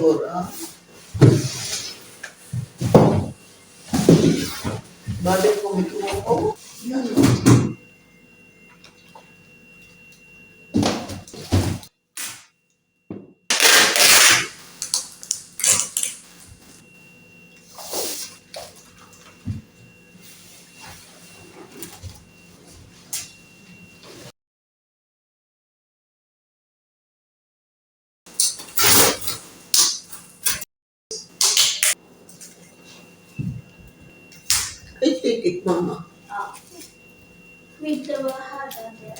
pabor, ah. Balik ko ito ako. Ay, titik, mama. With the wahada there.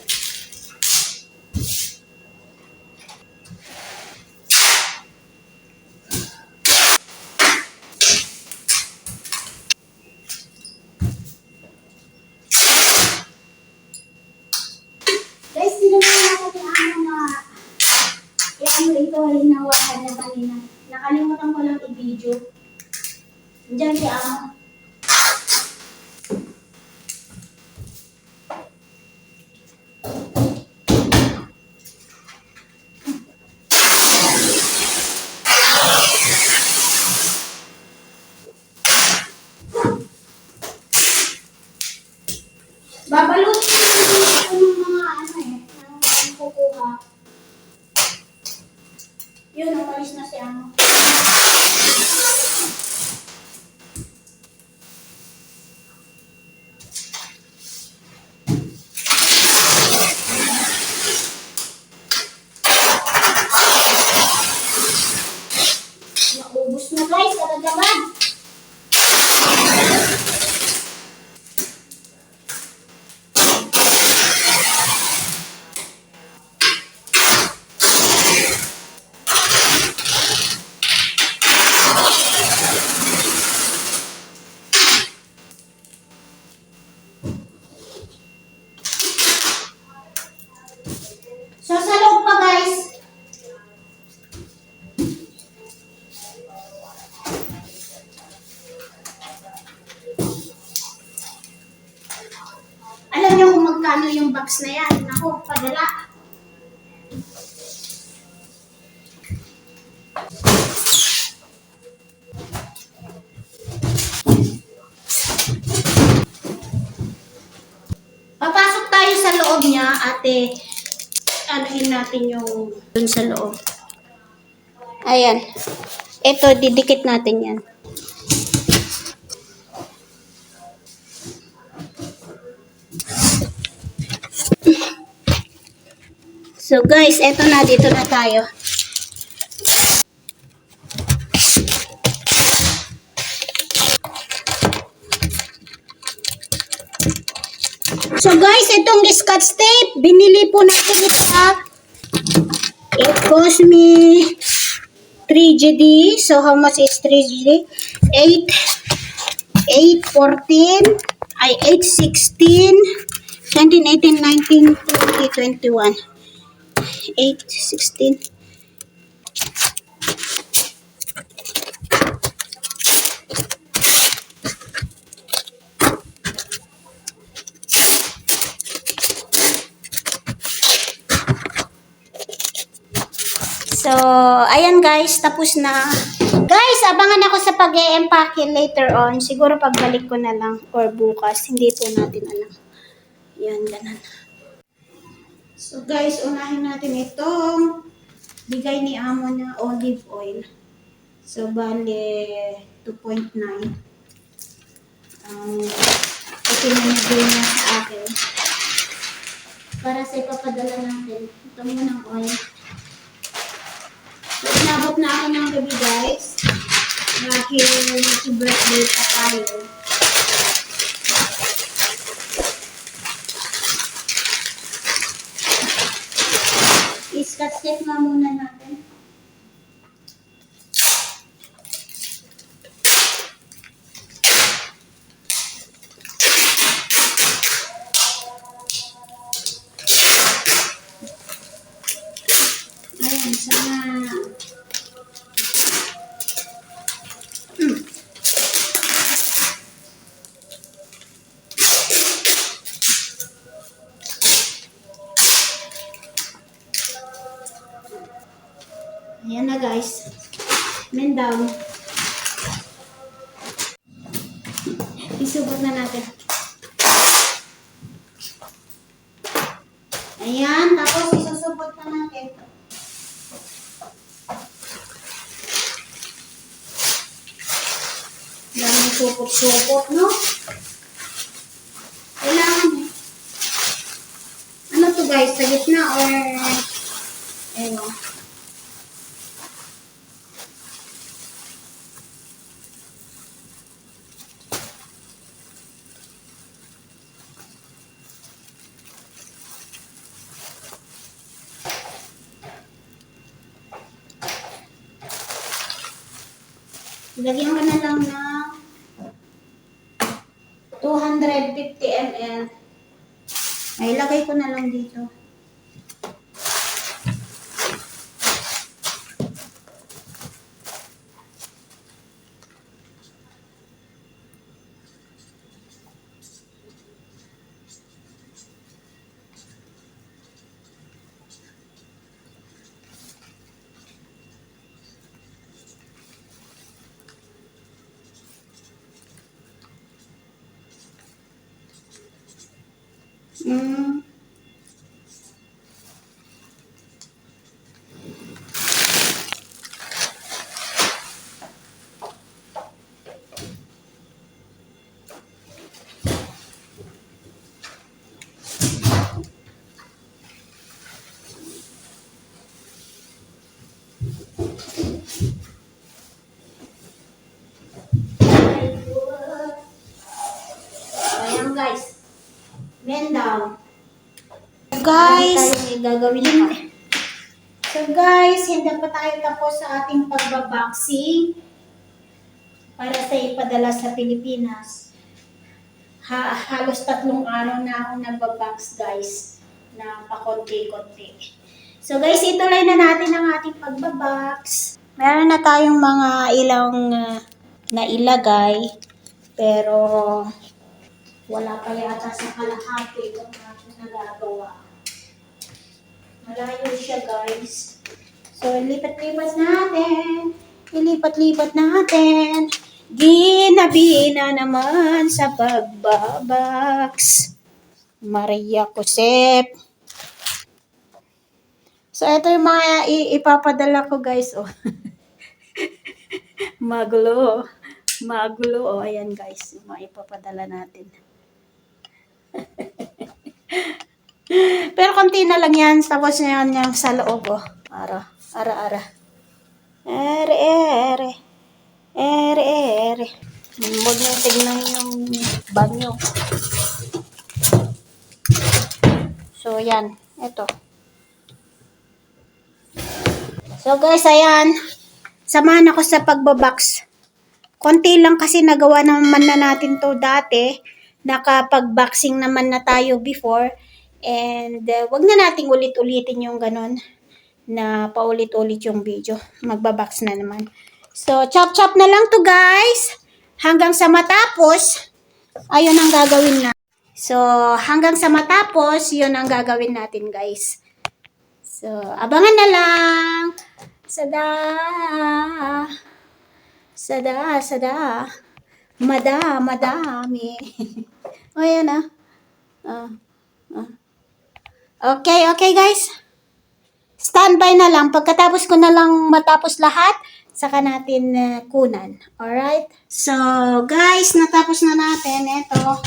Guys, sinabi ako ni Ano na ano ito ay nawahan na kanina. Nakalimutan ko lang i-video. Diyan si Amo. Ate. Anuhin natin yung dun sa loob. Ayan. Ito, didikit natin yan. So guys, eto na, dito na tayo. So guys, itong scotch tape, binili po natin ito It cost me 3GD. So how much is 3GD? 8, 8, 14, ay 8, 16, 17, 18, 19, 20, 21. 8, 16. So, ayan guys, tapos na. Guys, abangan ako sa pag empake later on. Siguro pagbalik ko na lang or bukas. Hindi po natin alam. Yan, ganun. So guys, unahin natin itong bigay ni Amo na olive oil. So, bale, 2.9. Um, ito na nabili niya sa akin. Para sa ipapadala natin. Ito muna ang oil. Inabot na ako ng gabi guys. Dahil nag-birthday pa tayo. Iskat step nga muna natin. Ayan, sana Ayan na guys. Men down. Isubot na natin. Ayan, tapos isusubot na natin. Daming supot-supot, no? Kailangan eh. Ano to guys? Sa gitna or... Ano? Lagyan ko na lang ng 250 ml. Ay, lagay ko na lang dito. 嗯。Gagawin pa. So guys, hindi pa tayo tapos sa ating pagbaboxing para sa ipadala sa Pilipinas. Ha, halos tatlong araw na ako nagbabox guys na pakonti-konti. So guys, ituloy na natin ang ating pagbabox. Meron na tayong mga ilang uh, nailagay pero wala pa yata sa kalahati kung ating nagagawa. Malayo siya, guys. So, ilipat-lipat natin. Ilipat-lipat natin. Ginabi na naman sa pagbabox. Maria Josep. So, ito yung mga ipapadala ko, guys. Oh. Magulo. Magulo. Oh, ayan, guys. Yung mga ipapadala natin. Pero konti na lang yan. Tapos na yan yung sa loob. Oh. Ara, ara, ara. Ere, ere. Ere, ere. Huwag niyo tignan yung banyo. So, yan. Ito. So, guys, ayan. Samahan ako sa pagbabox. Konti lang kasi nagawa naman na natin to dati. Nakapag-boxing naman na tayo before. And uh, wag na nating ulit-ulitin yung ganun na paulit-ulit yung video. Magbabox na naman. So, chop-chop na lang to guys. Hanggang sa matapos, ayun ang gagawin na. So, hanggang sa matapos, yun ang gagawin natin guys. So, abangan na lang. Sada. Sada, sada. Mada, madami. o, yan ah. Ah, ah. Okay, okay guys. Standby na lang. Pagkatapos ko na lang matapos lahat, saka natin uh, kunan. Alright? So, guys, natapos na natin. Ito.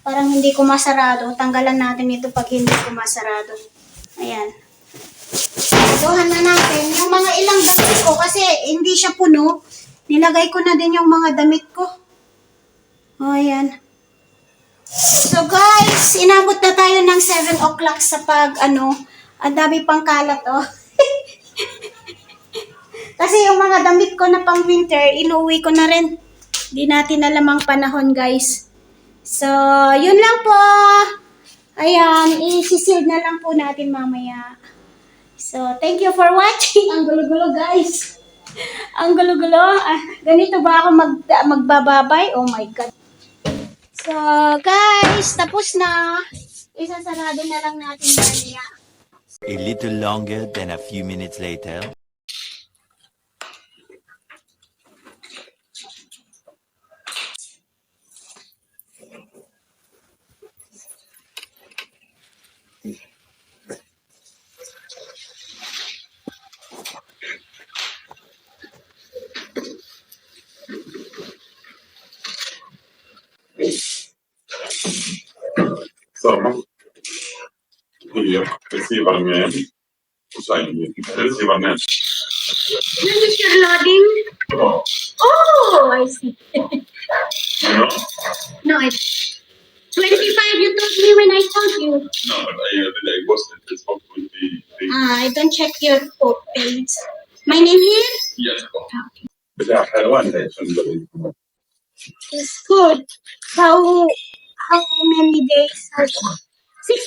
Parang hindi ko masarado. Tanggalan natin ito pag hindi ko masarado. Ayan. Duhan na natin. Yung mga ilang damit ko kasi hindi siya puno. Nilagay ko na din yung mga damit ko. O, ayan. So guys, inabot na tayo ng 7 o'clock sa pag ano, ang dami pang kalat oh. Kasi yung mga damit ko na pang winter, inuwi ko na rin. Di natin alam ang panahon guys. So, yun lang po. Ayan, isi-sealed na lang po natin mamaya. So, thank you for watching. Ang gulo-gulo guys. Ang gulo-gulo. Ah, ganito ba ako mag magbababay? Oh my God. So, guys, tapos na. Isasarado na lang natin mamaya. A little longer than a few minutes later. Insomma, io received man, sign receiver man. This is your loading. Oh, Oh, I see. you? No, it's 25 you told me when I told you. No, but I, uh, I wasn't. It's not 23. Ah, I don't check your code page. My name is? Yes. But I had one day. It's good. How how many days? Six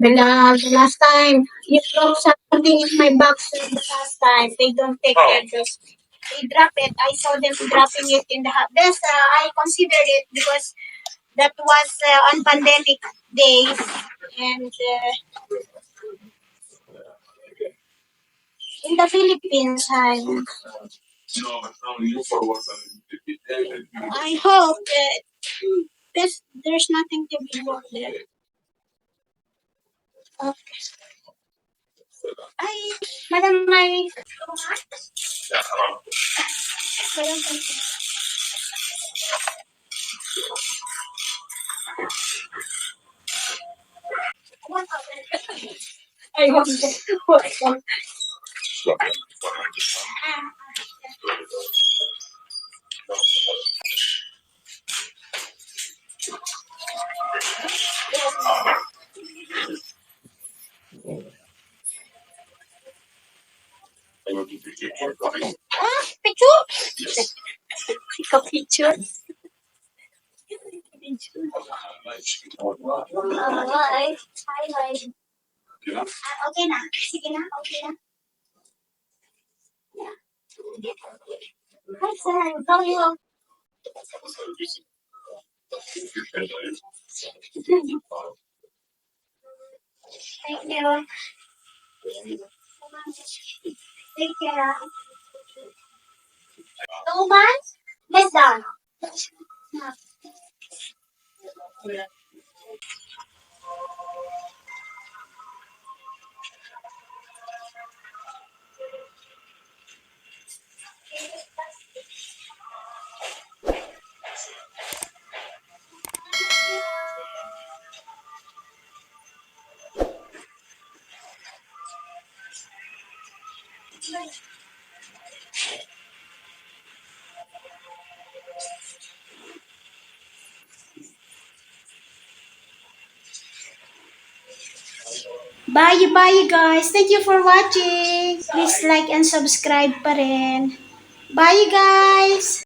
the last, the last time you dropped something in my box the last time. They don't take Oh. care just they drop it. I saw them dropping it in the house. This uh, I considered it because that was uh, on pandemic days and uh, in the Philippines I No, but you for I hope that there's, there's nothing to be wrong there. Okay. Ay, madam, may... Yeah, haram. Madam, thank you. One hour. I want Ah, picture? Take picture. Okay okay? Thank you. Take care. Two months? Less Bye, bye guys. Thank you for watching. Please like and subscribe pa rin. Bye guys.